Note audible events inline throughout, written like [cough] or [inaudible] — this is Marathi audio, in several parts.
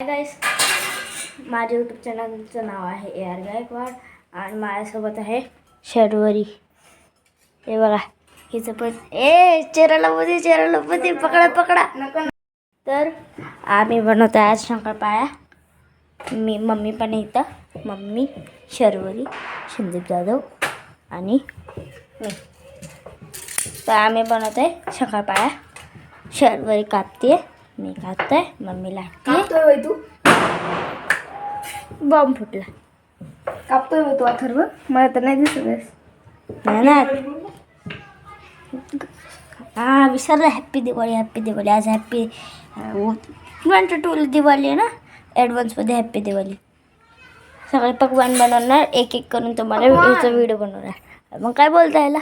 हाय गाईस माझ्या यूट्यूब चॅनलचं नाव आहे ए आर गायकवाड आणि माझ्यासोबत आहे शर्वरी हे बघा हिचं पण ए चेहरा मध्ये चेहरा मध्ये पकडा पकडा. तर आम्ही बनवतो आहे आज शंकरपाळ्या. मी मम्मी पण इथं. मम्मी शर्वरी संदीप जाधव आणि मी. तर आम्ही बनवतो आहे शंकरपाळ्या. शर्वरी कापते मी कापतोय मम्मी लागते कापतोय वय तू. बॉम्ब फुटला. कापतोय वय तू अथर्व. मला तर नाही दिसत हां विसरलं. हॅप्पी दिवाळी हॅप्पी दिवाळी आज हॅप्पी वन टू दिवाळी आहे ना? ॲडव्हान्समध्ये हॅप्पी दिवाळी सगळे पकवान बनवणार एक एक करून तुम्हाला? याचा व्हिडिओ बनवणार. मग काय बोलता याला?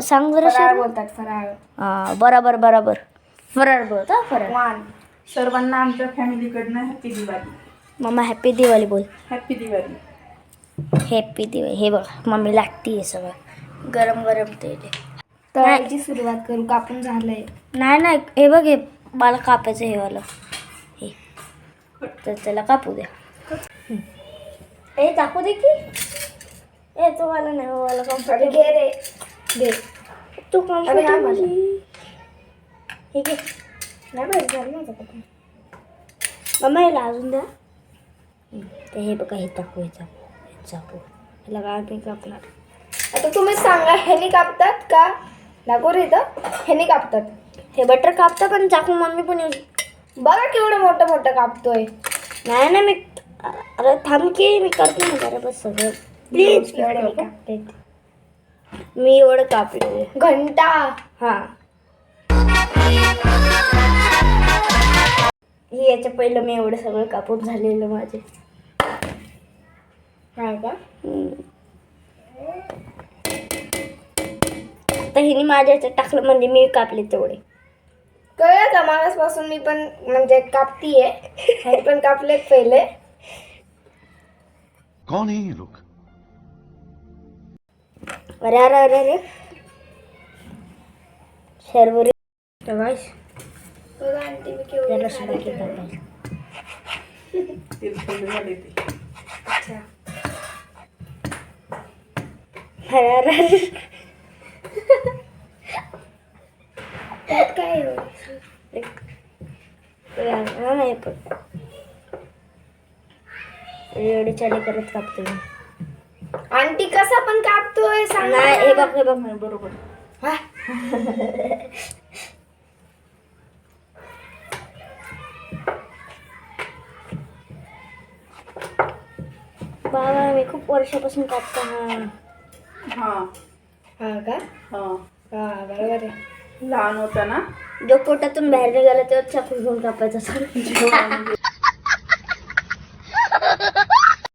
सांग बरं. बोलतात फराळ. हां बरोबर बरोबर. फराळ बोलता फराळ. सर्वांना आमच्या फॅमिलीकडनं happy Diwali. Mama happy Diwali बोल. हॅपी दिवाळी. हॅप्पी दिवाळी. हे बघा मम्मी लागती आहे सगळं. गरम गरम तेल आहे. तळायची सुरुवात करू कापून झालंय. नाही नाही हे बघ हे मला कापायचं हे वालं. हे. तर त्याला कापू द्या. हे टाकू दे की. ए तो मला नाही मला अरे कम्फर्टेबल घे रे. घे. तू हा माझा. हे घे. नाही झालं कपडे. मम्मा याला अजून द्या. ते हे बघा हे टाकू हे चाकू हे ह्याला काय मी कापणार. आता तुम्ही सांगा ह्यानी कापतात का? लागो रे इथं. ह्यानी कापतात. हे बटर कापतं पण चाकू मम्मी पण यूज बघा केवढं मोठं मोठं कापतोय. नाही ना मी अरे थांब की मी करतो ना जरा बस सगळं. प्लीज एवढं मी कापते. मी एवढं कापले घंटा. हा. हे याच्या पहिलं मी एवढं सगळं कापून झालेलं माझे. हा का? तर हिने माझ्या याच्यात टाकलं म्हणजे मी कापले तेवढे. कळलं का? मागासपासून मी पण म्हणजे कापतीये. ह्यानी पण कापलेत पहिले. कौन है ये लोग? अरे अरे अरे अरे. शर्वरी. त्याला साडी सुद्धा केली. कापायचं ते थंड झाले ते अच्छा अरे अरे अरे त्यात काय आहे एवढं? हा नाही पण एवढे चाले करत कापते मी आंटी कसा पण कापतोय सांग नाही हे बघ हे बघ नाही बरोबर बाबा मी खूप वर्षापासून कापतो हा. हा. हा का? हा. हा बरोबर आहे. लहान होता ना? जो पोटातून बाहेर निघाला तेव्हा चाकू घेऊन कापायचा सर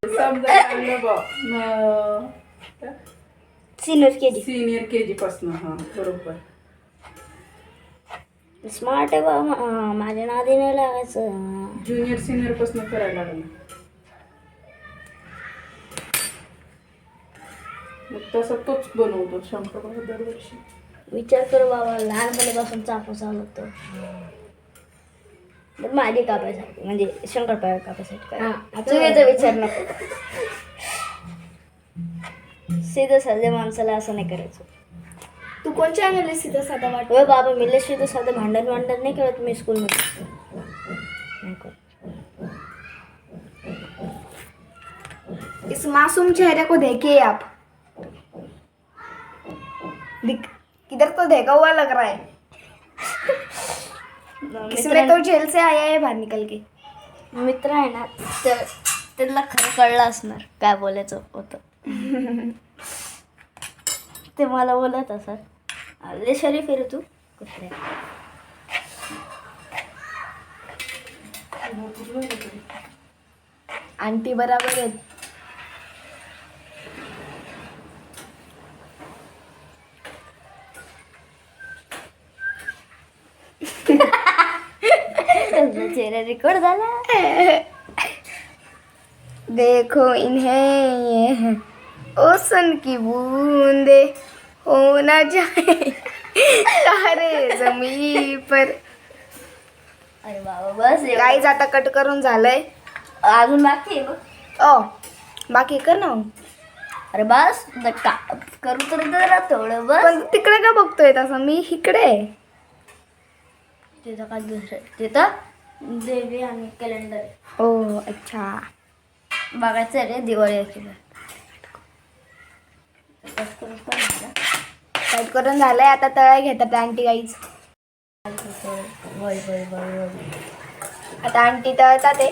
समजा लागलं बा अं, senior K G senior K जी पासन हा बरोबर. स्मार्ट आहे बाबा हा, माझ्या नादी नाही लागायचं. ज्युनियर सिनियर पासन करायला लागलं. मग तसं तोच बनवतो शंकरबाबा दरवर्षी. विचार कर बाबा लहानपणीपासून चाकू चालवतो तर माझी कापायसाठी म्हणजे शंकरपाळ कापायसाठी. हा, याचा विचार नको सीधं साध्या माणसाला असं नाही करायचं. तू कोणच्या चॅनल सीधा साधा वाट होय बाबा मी लय सीधं साधं भांडण भांडण नाही करत मी स्कूलमध्ये नाही करत. इस मासूम चेहरे को देखिए आप दिख किधर तो देखा हुआ लग रहा है. [laughs] इसमें तो जेल से आया है बाहर निकल के. मित्र आहे ना तर त्यांना खरं कळलं असणार. काय बोलायचं होतं. [laughs] ते मला बोलत असत. लय शरीफ आहे रे तू? कुत्रे आंटी बराबर आहेत. त्यांचा चेहरा रेकॉर्ड झाला. [laughs] देखो इन्हें ये है। ओसन की बूंदे हो ना जाए। तारे जमी पर। अरे बाबा बस. गाईज आता कट करून झालंय. अजून बाकी आहे बघ. ओ बाकी कर ना मग. अरे बस करू तर जरा थोडं बस. पण तिकडे का बघतोय तसं? मी इकडे. तिथं काय दुसरं? तिथं? देवी आणि कॅलेंडर. ओ अच्छा. बघायचं रे दिवाळी बस करून झालंय आता तळाय घेतात आंटी वय आता आंटी तळतात आहे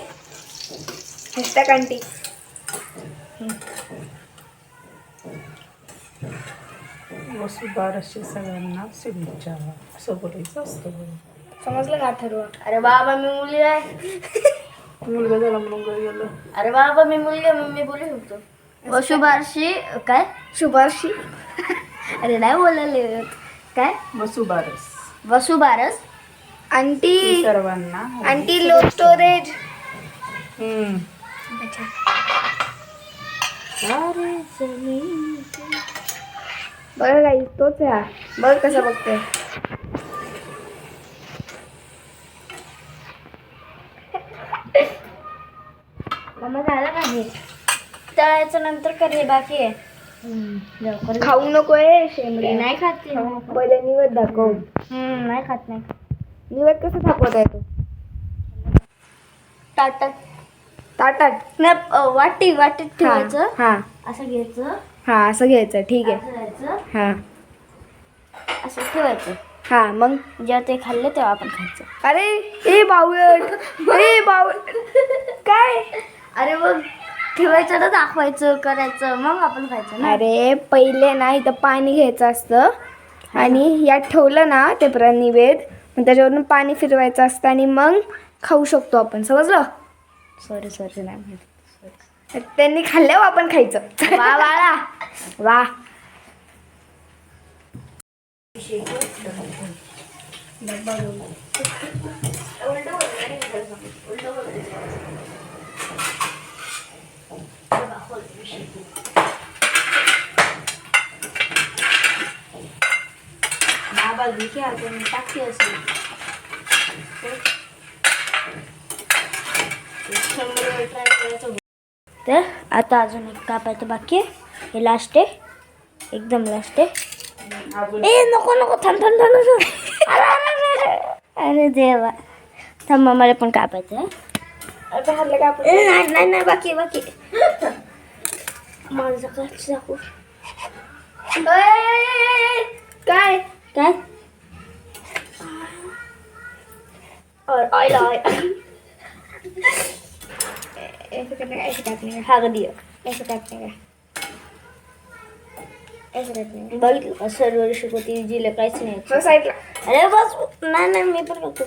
नुसत्या आंटी. वसुबारशी सगळ्यांना शुभेच्छा. असं बोलायचं असतं. समजलं का ठरवा अरे बाबा मी मुली आहे. मुलगा झाला म्हणून घरी गेलो. अरे बाबा मी मुलगी आहे, मग मी बोलू शकतो. वसुबारशी काय? शुभारशी अरे नाही बोलायला. काय? वसुबारस वसुबारस आंटी सर्वांना आंटी लो स्टोरेज हम्म. बघ गाईज तोच आहे हा. बघ कसं बघतोय मम्मा झालं का हे तळायचं नंतर कर हे बाकी आहे. लवकर खाऊ नको आहे शेंबडी नाही खात ते. पहिले निवड दाखव. हम्म, नाही खात नाही निवड कसं दाखवत आहे तू? ताटात. ताटात? नाही अ, वाटी वाटीत ठेवायचं. हा. असं घ्यायचं. हा असं घ्यायचं ठीक आहे. असं घ्यायचं. हा. असं ठेवायचं. हा मग? जेव्हा ते खाल्ले तेव्हा आपण खायचं. अरे ए बावळट ए बावळ. काय? अरे मग ठेवायचं ना दाखवायचं करायचं. मग आपण खायचं ना? अरे पहिले ना इथं पाणी घ्यायचं असतं. आणि यात ठेवलं ना ते प्रणिवेद मग त्याच्यावरून पाणी फिरवायचं असतं आणि मग खाऊ शकतो आपण. समजलं? सॉरी सॉरी नाही माहिती. त्यांनी खाल्ल्यावर आपण खायचं. वा वाळा वा. बाबा घे आपण टाकी असेल. तर आता अजून एक कापायचं बाकी आहे. हे लास्ट आहे. एकदम लास्ट आहे. ए नको नको थांब थांब थांब. अरे, देवा. थांब मला पण कापायचं आहे नाही नाही नाही बाकी बाकी. माझं काय. काय? और ऑइल ऐसे करने का ऐसे काटने का हा कधी ऐसे काटने का ऐसे काटने का बघितलं सर्व शिकवती जिला काहीच नाही हो साईडला अरे बस नाही नाही मी पण बघतो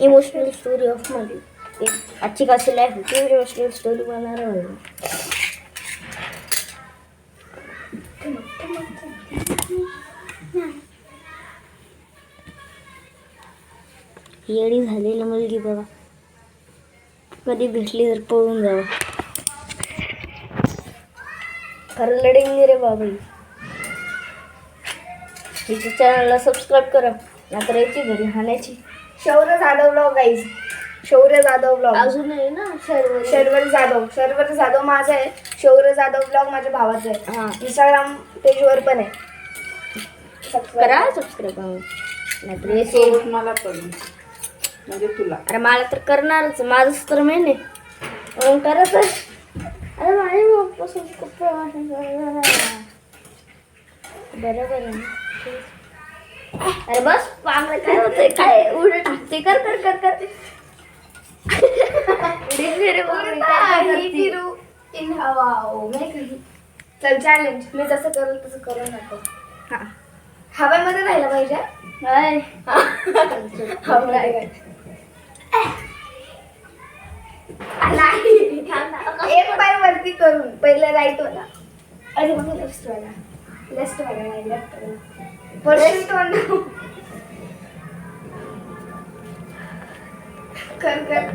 इमोशनल स्टोरी ऑफ माझी एक अच्छी खासी लाईफ होती इमोशनल स्टोरी बनणार येडी झालेली मुलगी बघा. कधी भेटली तर पळून जावं. खरं लढेंगे रे बाबा ही. हिच्या चॅनलला सबस्क्राईब करा नाहीतर यायची घरी हाणायची. शौर्य जाधव ब्लॉग गाईज शौर्य जाधव ब्लॉग अजून आहे ना? सर्व शर्वरी जाधव. शर्वरी जाधव माझं आहे. शौर्य जाधव ब्लॉग माझ्या भावाचं आहे. हा. इंस्टाग्राम पेजवर पण आहे. Subscribe. करा सबस्क्राईब नाहीतर मला पण. म्हणजे तुला. अरे मला तर करणारच माझंच तर मेन आहे. म्हणून करत अरे माझे बाप्पासून खूप प्रवास आहे. बरोबर आहे ना? अरे बस पांगलं काय होतंय? काय उलट ते कर कर कर कर. फिरे ही? फिरू इन हवा ओ नाही काही चल चॅलेंज मी जसं करेल तसं करू नको. हा. हवेमध्ये राहिलं पाहिजे? हवेमध्ये नाही. एक पाय वरती करून पहिलं राईट वाला. अरे मग लेफ्ट वाला. लेफ्ट वाला नाही लेफ्ट वाला. पडशील तोंड कर कर.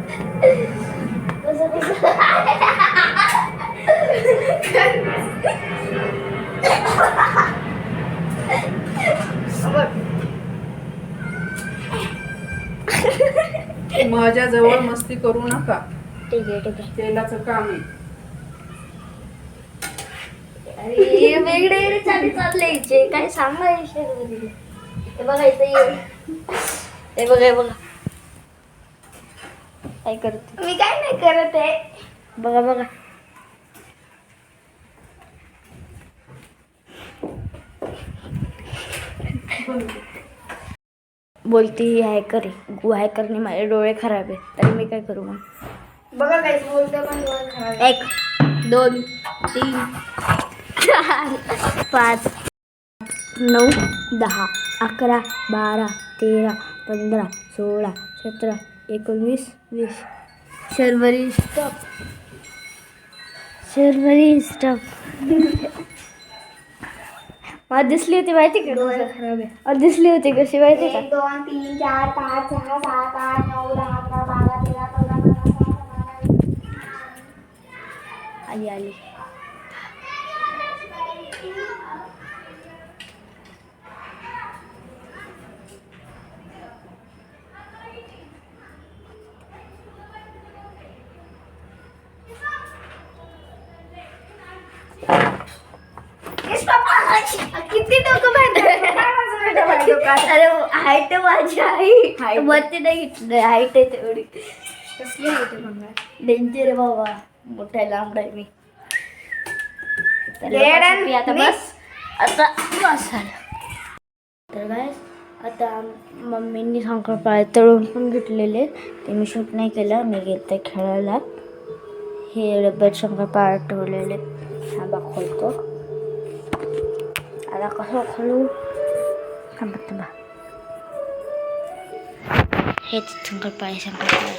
कर कसं बघ माझ्याजवळ मस्ती करू नका. ठीक आहे ठीक आहे. तेलाचं काम आहे. अरे वेगळे वेगळे चाली चालले हिचे काय सांगा शेरवरी हे बघा इथं ये. हे बघा हे बघा. काय करते? मी काय नाही करत आहे. बघा बघा. बोलती ही हॅकर आहे हॅकरने माझे डोळे खराब आहे तरी मी काय करू मग? बघा काय बोलतं पण डोळे खराब. एक दोन तीन चार पाच नऊ दहा अकरा बारा तेरा पंधरा सोळा सतरा एकोणवीस वीस. शर्वरी स्टॉप. शर्वरी स्टॉप. मला दिसली होती माहिती का खराब आहे दिसली होती कशी माहिती का एक दोन तीन चार पाच सहा सात आठ नऊ दहा अकरा बारा तेरा चौदा पंधरा सोळा सतरा आली आली ए, stop. किती डोकं अरे हाईट माझी आहे. वरती नाही घेतलं हाईट आहे तेवढी. कसली होते भंगार डेंजर बाबा. मोठा लांबडा आहे मी. तर Dead and लोकांसाठी आता. बस. आता बस झालं. तर काय आता मम्मींनी शंकरपाळे तळून पण घेतलेले. ते मी शूट नाही केलं. मी गेलते खेळायला. हे डब्यात शंकरपाळे ठेवलेले. हा बा खोलतो आता कसं खोलू थांबा थांबा हेच शंकरपाळे शंकरपाळे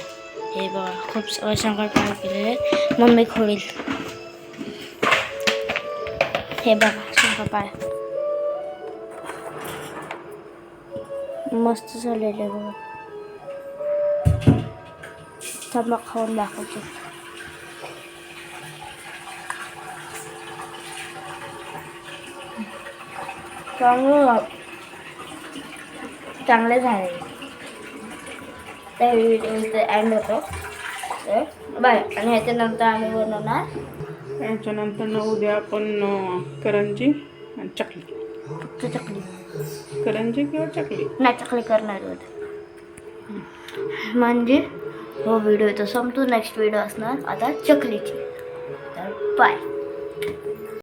हे बघा खूप सगळं शंकरपाळे केलेले मम्मी खोलील हे बघा शंकरपाळे मस्त झालेले बघा थांबा खाऊन दाखवते चांगलं चांगले झाले. त्या व्हिडिओचं एंड होतो तर बाय आणि ह्याच्यानंतर आम्ही बनवणार याच्यानंतर ना उद्या आपण करंजी आणि चकली फक्त चकली करंजी किंवा चकली नाही चकली करणार होते म्हणजे हो व्हिडिओ तो संपतो नेक्स्ट व्हिडिओ असणार आता चकलीची तर बाय